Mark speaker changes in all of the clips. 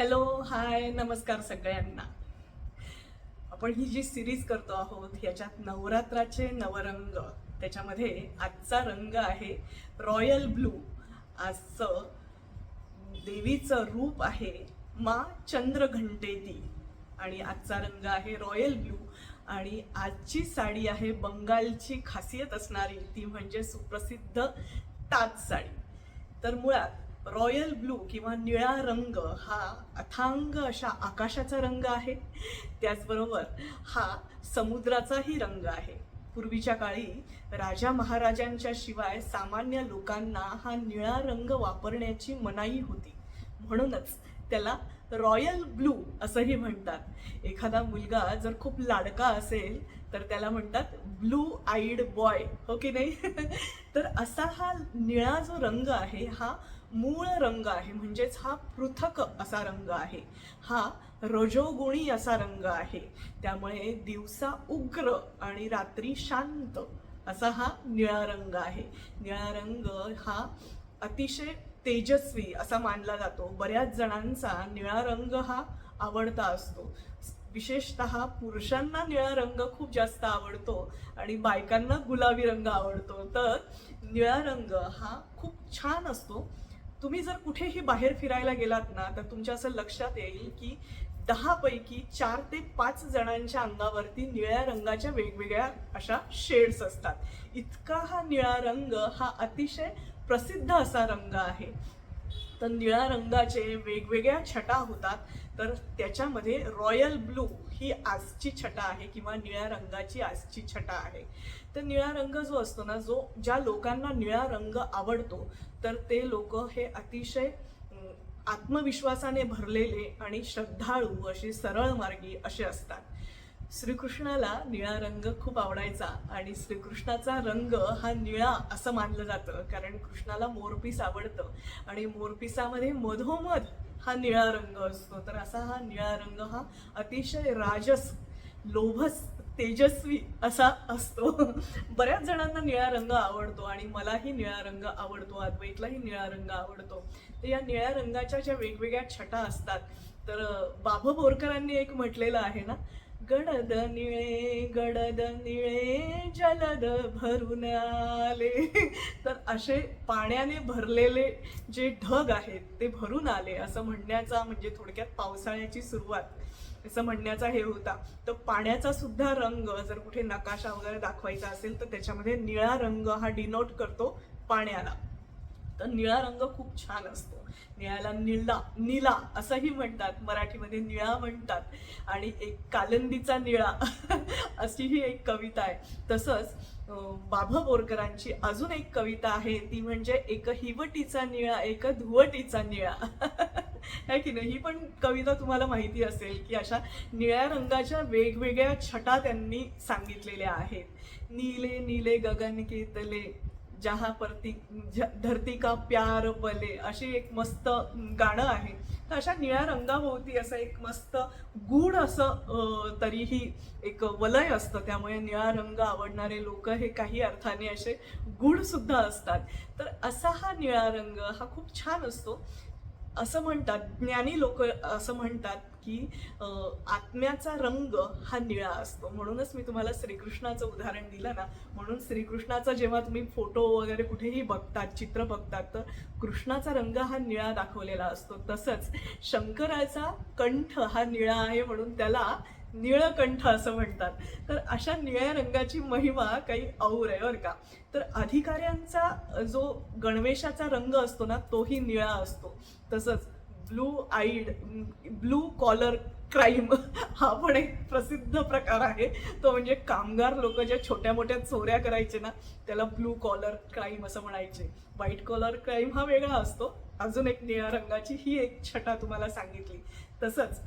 Speaker 1: Hello hi नमस्कार सगळ्यांना. आपण ही जी सिरीज करतो आहोत ह्याच्यात नवरात्राचे नवरंग. त्याच्यामध्ये आजचा रंग आहे रॉयल ब्लू. आजचं देवीचं रूप आहे मा चंद्रघंटेती आणि आजचा रंग आहे रॉयल ब्लू. आणि आजची साडी आहे बंगालची खासियत असणारी. ती म्हणजे सुप्रसिद्ध ताज साडी. तर मुळात रॉयल ब्लू किंवा निळा रंग हा अथांग अशा आकाशाचा रंग आहे. त्याचबरोबर हा समुद्राचाही रंग आहे. पूर्वीच्या काळी राजा महाराजांच्या शिवाय सामान्य लोकांना हा निळा रंग वापरण्याची मनाई होती. म्हणूनच त्याला रॉयल ब्लू असंही म्हणतात. एखादा मुलगा जर खूप लाडका असेल तर त्याला म्हणतात ब्लू आईड बॉय हो की नाही? तर असा हा निळा जो रंग आहे हा मूळ रंग आहे म्हणजेच हा पृथक असा रंग आहे. हा रजोगुणी असा रंग आहे. त्यामुळे दिवसा उग्र आणि रात्री शांत असा हा निळा रंग आहे. निळा रंग हा अतिशय तेजस्वी असा मानला जातो. बऱ्याच जणांचा निळा रंग हा आवडता असतो. विशेषत पुरुषांना निळा रंग खूप जास्त आवडतो आणि बायकांना गुलाबी रंग आवडतो. तर निळा रंग हा खूप छान असतो. तुम्ही जर कुठेही बाहेर फिरायला गेलात ना तर तुमच्या असं लक्षात येईल की दहा पैकी चार ते पाच जणांच्या अंगावरती निळ्या रंगाच्या वेगवेगळ्या अशा शेड्स असतात. इतका हा निळा रंग हा अतिशय प्रसिद्ध असा रंग आहे. तर निळ्या रंगाचे वेगवेगळ्या छटा होतात. तर त्याच्यामध्ये रॉयल ब्लू ही आजची छटा आहे किंवा निळ्या रंगाची आजची छटा आहे. तर निळा रंग जो असतो ना जो ज्या लोकांना निळा रंग आवडतो तर ते लोक हे अतिशय आत्मविश्वासाने भरलेले आणि श्रद्धाळू अशी सरळ मार्गी असे असतात. श्रीकृष्णाला निळा रंग खूप आवडायचा आणि श्रीकृष्णाचा रंग हा निळा असं मानलं जातं कारण कृष्णाला मोरपीस आवडतं. आणि मोरपिसामध्ये मधोमध हा निळा रंग असतो. तर असा हा निळा रंग हा अतिशय राजस लोभस तेजस्वी असा असतो. बऱ्याच जणांना निळा रंग आवडतो आणि मलाही निळा रंग आवडतो अद्वैतलाही निळा रंग आवडतो. तर या निळ्या रंगाच्या ज्या वेगवेगळ्या छटा असतात तर बाभ बोरकरांनी एक म्हटलेलं आहे ना गडद निळे गडद निळे जलद भरून आले. तर असे पाण्याने भरलेले जे ढग आहेत ते भरून आले. असं म्हणण्याचा म्हणजे थोडक्यात पावसाळ्याची सुरुवात. असं म्हणण्याचा हे होता. तर पाण्याचा सुद्धा रंग जर कुठे नकाशा वगैरे दाखवायचा असेल तर त्याच्यामध्ये निळा रंग हा डिनोट करतो पाण्याला. तर निळा रंग खूप छान असतो. निळ्याला निळा निला असंही म्हणतात. मराठीमध्ये निळा म्हणतात. आणि एक कालंदीचा निळा अशी ही एक कविता आहे. तसंच बाभा बाभ बोरकरांची अजून एक कविता आहे. ती म्हणजे एक हिवटीचा निळा एक धुवटीचा निळा. है की नाही? ही पण कविता तुम्हाला माहिती असेल की अशा निळ्या रंगाच्या वेगवेगळ्या छटा त्यांनी सांगितलेल्या आहेत. नीले नीले गगन केतले जहा परती धरती का प्यार बले अशी एक मस्त गाणं आहे. तर अशा निळ्या रंगाभोवती असं एक मस्त गूढ असं तरीही एक वलय असतं. त्यामुळे निळा रंग आवडणारे लोक हे काही अर्थाने असे गुढसुद्धा असतात. तर असा हा निळा रंग हा खूप छान असतो. असं म्हणतात ज्ञानी लोक असं म्हणतात की आत्म्याचा रंग हा निळा असतो. म्हणूनच मी तुम्हाला श्रीकृष्णाचं उदाहरण दिलं ना. म्हणून श्रीकृष्णाचा जेव्हा तुम्ही फोटो वगैरे कुठेही बघतात चित्र बघतात तर कृष्णाचा रंग हा निळा दाखवलेला असतो. तसंच शंकराचा कंठ हा निळा आहे म्हणून त्याला निळकंठ असं म्हणतात. तर अशा निळ्या रंगाची महिमा काही और आहे बरं का. तर अधिकाऱ्यांचा जो गणवेशाचा रंग असतो ना तोही निळा असतो. तसंच blue eyed blue collar crime हा पण एक प्रसिद्ध प्रकार आहे. तो म्हणजे कामगार लोक ज्या छोट्या मोठ्या चोऱ्या करायचे ना त्याला ब्लू कॉलर क्राईम असं म्हणायचे. व्हाईट कॉलर क्राईम हा वेगळा असतो. अजून एक निळ्या रंगाची ही एक छटा तुम्हाला सांगितली. तसंच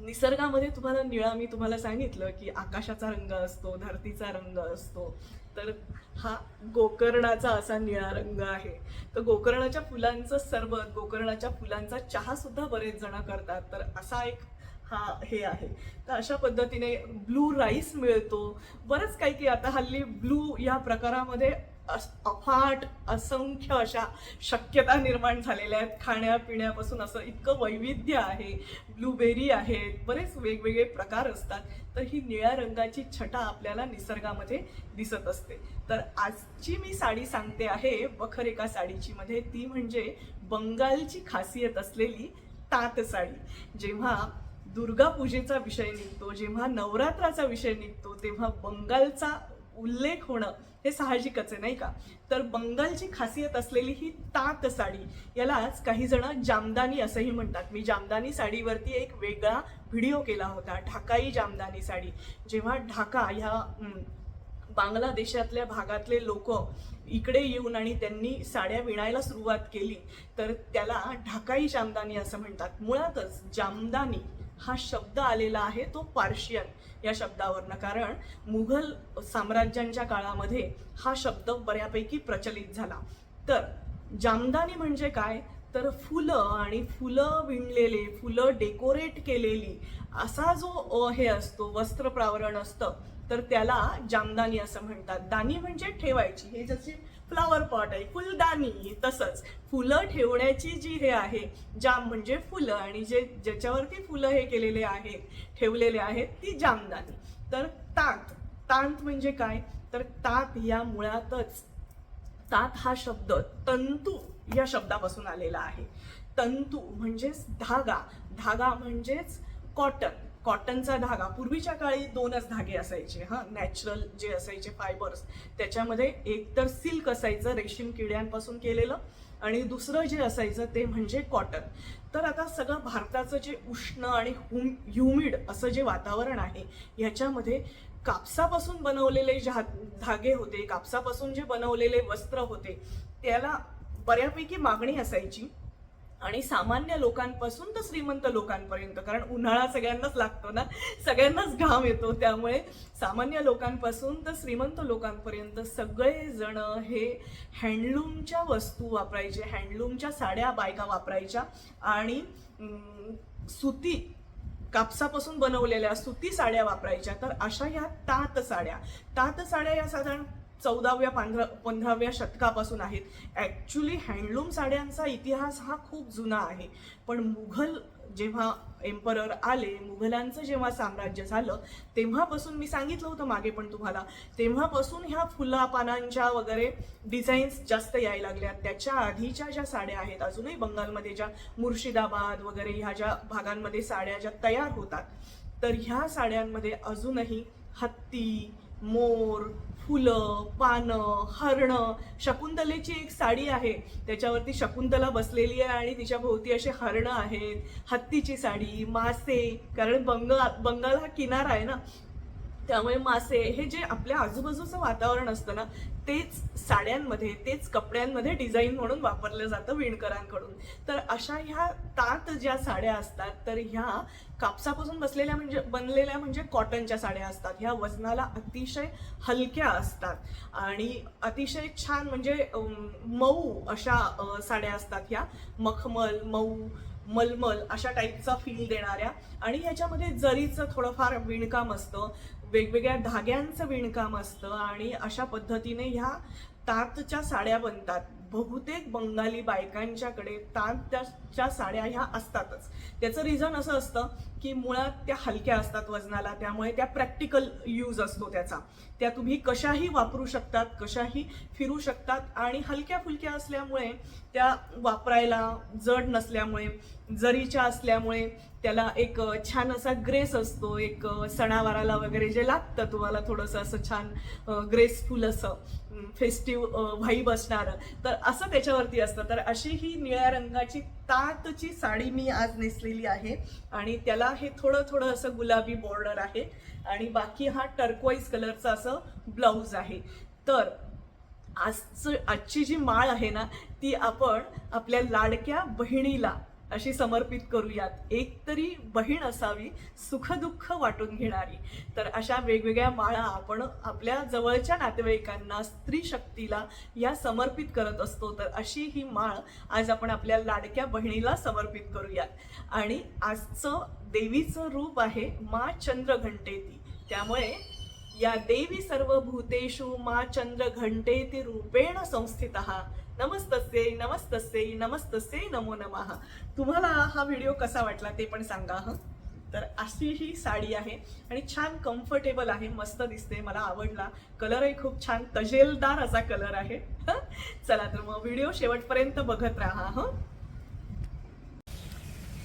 Speaker 1: निसर्गामध्ये तुम्हाला निळा मी तुम्हाला सांगितलं की आकाशाचा रंग असतो धरतीचा रंग असतो. तर हा गोकर्णाचा असा निळा रंग आहे. तर गोकर्णाच्या फुलांचं सरबत गोकर्णाच्या फुलांचा चहा सुद्धा बरेच जण करतात. तर असा एक हा हे आहे. तर अशा पद्धतीने ब्लू राईस मिळतो. बरंच काही की आता हल्ली ब्लू या प्रकारामध्ये अफाट असंख्य अशा शक्यता निर्माण झालेल्या आहेत. खाण्यापिण्यापासून असं इतकं वैविध्य आहे. ब्लूबेरी आहेत बरेच वेगवेगळे प्रकार असतात. तर ही निळ्या रंगाची छटा आपल्याला निसर्गामध्ये दिसत असते. तर आजची मी साडी सांगते आहे बखर एका साडीची मध्ये. ती म्हणजे बंगालची खासियत असलेली तात साडी. जेव्हा दुर्गा पूजेचा विषय निघतो जेव्हा नवरात्राचा विषय निघतो तेव्हा बंगालचा उल्लेख होणं हे साहजिकच आहे नाही का? तर बंगालची खासियत असलेली ही तात साडी यालाच काही जण जामदानी असंही म्हणतात. मी जामदानी साडीवरती एक वेगळा व्हिडिओ केला होता ढाकाई जामदानी साडी. जेव्हा ढाका ह्या बांगलादेशातल्या भागातले लोक इकडे येऊन आणि त्यांनी साड्या विणायला सुरुवात केली तर त्याला ढाकाई जामदानी असं म्हणतात. मुळातच जामदानी हा शब्द आलेला आहे तो पार्शियन. या शब्दावरनं. कारण मुघल साम्राज्यांच्या काळामध्ये हा शब्द बऱ्यापैकी प्रचलित झाला. तर जामदानी म्हणजे काय? तर फुलं आणि फुलं विणलेले फुलं डेकोरेट केलेली असा जो अ, हे असतो वस्त्र प्रावरण असतं तर त्याला जामदानी असं म्हणतात. दानी म्हणजे ठेवायची. हे जसे फ्लॉवर पॉट आहे फुलदानी तसंच फुलं ठेवण्याची जी हे आहे जाम म्हणजे फुलं आणि जे ज्याच्यावरती फुलं हे केलेले आहेत ठेवलेले आहेत ती जामदानी तर तांत तांत म्हणजे काय? तर तात या मुळातच तात हा शब्द तंतू या शब्दापासून आलेला आहे. तंतू म्हणजेच धागा धागा म्हणजेच कॉटन. कॉटनचा धागा. पूर्वीच्या काळी दोनच धागे असायचे हां. नॅचरल जे असायचे फायबर्स त्याच्यामध्ये एक तर सिल्क असायचं रेशीम किड्यांपासून केलेलं आणि दुसरं जे असायचं ते म्हणजे कॉटन तर आता सगळं भारताचं जे उष्ण आणि हुम ह्युमिड असं जे वातावरण आहे ह्याच्यामध्ये कापसापासून बनवलेले झा धागे होते कापसापासून जे बनवलेले वस्त्र होते त्याला बऱ्यापैकी मागणी असायची. आणि सामान्य लोकांपासून तर श्रीमंत लोकांपर्यंत कारण उन्हाळा सगळ्यांनाच लागतो ना सगळ्यांनाच घाम येतो त्यामुळे सामान्य लोकांपासून तर श्रीमंत लोकांपर्यंत सगळेजण हे हँडलूमच्या वस्तू वापरायचे हँडलूमच्या साड्या बायका वापरायच्या आणि सुती कापसापासून बनवलेल्या सुती साड्या वापरायच्या. तर अशा ह्या तात साड्या तात साड्या या साधारण चौदाव्या पंधरा पंधराव्या शतकापासून आहेत. ॲक्च्युली हँडलूम साड्यांचा इतिहास हा खूप जुना आहे. पण मुघल जेव्हा एम्परर आले मुघलांचं जेव्हा साम्राज्य झालं तेव्हापासून मी सांगितलं होतं मागे पण तुम्हाला तेव्हापासून ह्या फुला पानांच्या वगैरे डिझाईन्स जास्त यायला लागल्या त्याच्या आधीच्या ज्या साड्या आहेत अजूनही बंगालमध्ये ज्या मुर्शिदाबाद वगैरे ह्या ज्या भागांमध्ये साड्या ज्या तयार होतात तर ह्या साड्यांमध्ये अजूनही हत्ती मोर फुलं पानं हरणं शकुंतलेची एक साडी आहे. त्याच्यावरती शकुंतला बसलेली आहे आणि तिच्या भोवती असे हरणं आहेत. हत्तीची साडी मासे कारण बंग बंगाल हा किनारा आहे ना त्यामुळे मासे हे जे आपल्या आजूबाजूचं वातावरण असतं ना तेच साड्यांमध्ये तेच कपड्यांमध्ये डिझाईन म्हणून वापरलं जातं विणकरांकडून. तर अशा ह्या तात ज्या साड्या असतात तर ह्या कापसापासून बसलेल्या म्हणजे बनलेल्या म्हणजे कॉटनच्या साड्या असतात. ह्या वजनाला अतिशय हलक्या असतात. आणि अतिशय छान म्हणजे मऊ अशा साड्या असतात ह्या. मखमल मऊ मलमल अशा टाईपचा फील देणाऱ्या. आणि याच्यामध्ये जरीचं थोडंफार विणकाम असतं वेगवेगळ्या धाग्यांचं विणकाम असतं आणि अशा पद्धतीने ह्या तातच्या साड्या बनतात. बहुतेक बंगाली बायकांच्याकडे तांतच्या साड्या ह्या असतातच. त्याचं रिझन असं असतं की मुळात त्या हलक्या असतात वजनाला त्यामुळे त्या प्रॅक्टिकल यूज असतो त्याचा. त्या तुम्ही कशाही वापरू शकतात कशाही फिरू शकतात आणि हलक्या फुलक्या असल्यामुळे त्या वापरायला जड नसल्यामुळे जरीच्या असल्यामुळे त्याला एक छान असा ग्रेस असतो एक सणावाराला वगैरे जे लागतं तुम्हाला थोडंसं असं छान ग्रेसफुल असं. फेस्टिव्ह व्हाईब असणारं. तर असं त्याच्यावरती असतं. तर अशी ही निळ्या रंगाची तातची साडी मी आज नेसलेली आहे. आणि त्याला हे थोडं थोडं असं गुलाबी बॉर्डर आहे. आणि बाकी हा टर्कवाईज कलरचा असं ब्लाऊज आहे. तर आजचं आजची जी माळ आहे ना ती आपण आपल्या लाडक्या बहिणीला अशी समर्पित करूयात. एक तरी बहीण असावी सुखदुःख वाटून घेणारी. तर अशा वेगवेगळ्या माळा आपण आपल्या जवळच्या नातेवाईकांना स्त्री शक्तीला या समर्पित करत असतो. तर अशी ही माळ आज आपण आपल्या लाडक्या बहिणीला समर्पित करूयात. आणि आजचं देवीचं रूप आहे मा चंद्रघंटेती. त्यामुळे या देवी सर्व भूतेषु मा चंद्र घंटेती रूपेण संस्थित. नमस्तस्यै नमस्तस्यै नमस्तसे नमो नमः. तुम्हाला हा व्हिडिओ कसा वाटला ते पण सांगा हं? तर अशी ही साडी आहे आणि छान कम्फर्टेबल आहे मस्त दिसते मला आवडला. कलरही खूप छान तजेलदार असा कलर आहे चला तर मग व्हिडिओ शेवटपर्यंत बघत राहा हं?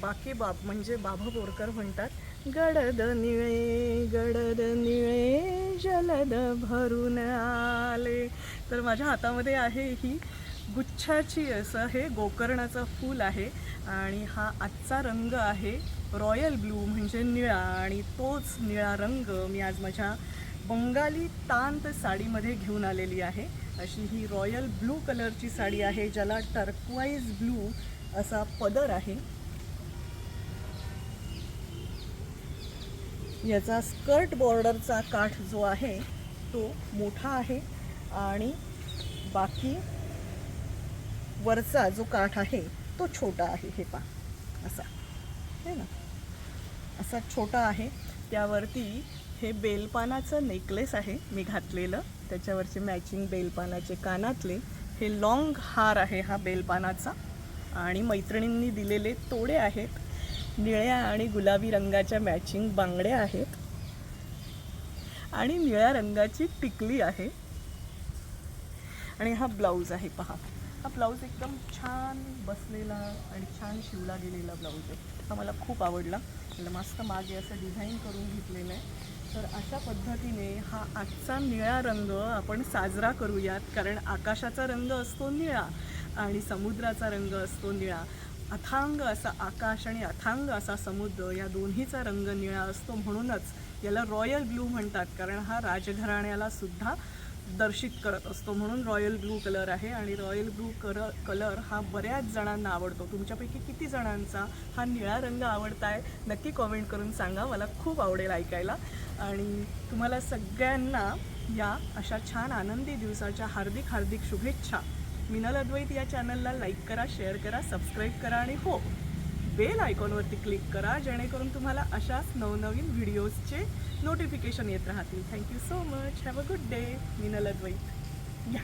Speaker 1: बाकी बाब म्हणजे बाबा बोरकर म्हणतात गडद निळे गडद निळे जलद भरून आले. तर माझ्या हातामध्ये आहे ही गुच्छाची असं हे गोकर्णाचं फूल आहे आणि हा आजचा रंग आहे रॉयल ब्लू म्हणजे निळा आणि तोच निळा रंग मी आज माझ्या बंगाली तांत साडीमध्ये घेऊन आलेली आहे. अशी ही रॉयल ब्लू कलरची साडी आहे ज्याला टर्कवाईज ब्लू असा पदर आहे. याचा स्कर्ट बॉर्डरचा काठ जो आहे तो मोठा आहे आणि बाकी वरचा जो काठ आहे तो छोटा आहे हे पा असा. है ना. असा छोटा आहे. त्यावरती हे बेलपानाचं नेकलेस आहे मी घातलेलं. त्याच्यावरचे मॅचिंग बेलपानाचे कानातले हे लॉंग हार आहे हा बेलपानाचा. आणि मैत्रिणींनी दिलेले तोडे आहेत. निळ्या आणि गुलाबी रंगाच्या मॅचिंग बांगड्या आहेत. आणि निळ्या रंगाची टिकली आहे. आणि हा ब्लाऊज आहे पहा. हा ब्लाऊज एकदम छान बसलेला आणि छान शिवला गेलेला ब्लाऊज आहे. हा मला खूप आवडला. मस्त मागे असं डिझाईन करून घेतलेलं आहे. तर अशा पद्धतीने हा आजचा निळा रंग आपण साजरा करूयात. कारण आकाशाचा रंग असतो निळा आणि समुद्राचा रंग असतो निळा. अथांग असा आकाश आणि अथांग असा समुद्र या दोन्हीचा रंग निळा असतो म्हणूनच याला रॉयल ब्लू म्हणतात. कारण हा राजघराण्याला सुद्धा दर्शित करत असतो म्हणून रॉयल ब्लू कलर आहे आणि रॉयल ब्लू कर कलर हा बऱ्याच जणांना आवडतो. तुमच्यापैकी किती जणांचा हा निळा रंग आवडताय नक्की कॉमेंट करून सांगा. मला खूप आवडेल ऐकायला. आणि तुम्हाला सगळ्यांना या अशा छान आनंदी दिवसाच्या हार्दिक हार्दिक शुभेच्छा. मिनल अद्वैत या चॅनलला लाईक करा शेअर करा सबस्क्राईब करा आणि हो बेल आयकॉनवरती क्लिक करा जेणेकरून तुम्हाला अशाच नवनवीन व्हिडिओजचे नोटिफिकेशन येत राहतील. Thank you so much have a good day Minal Advait या.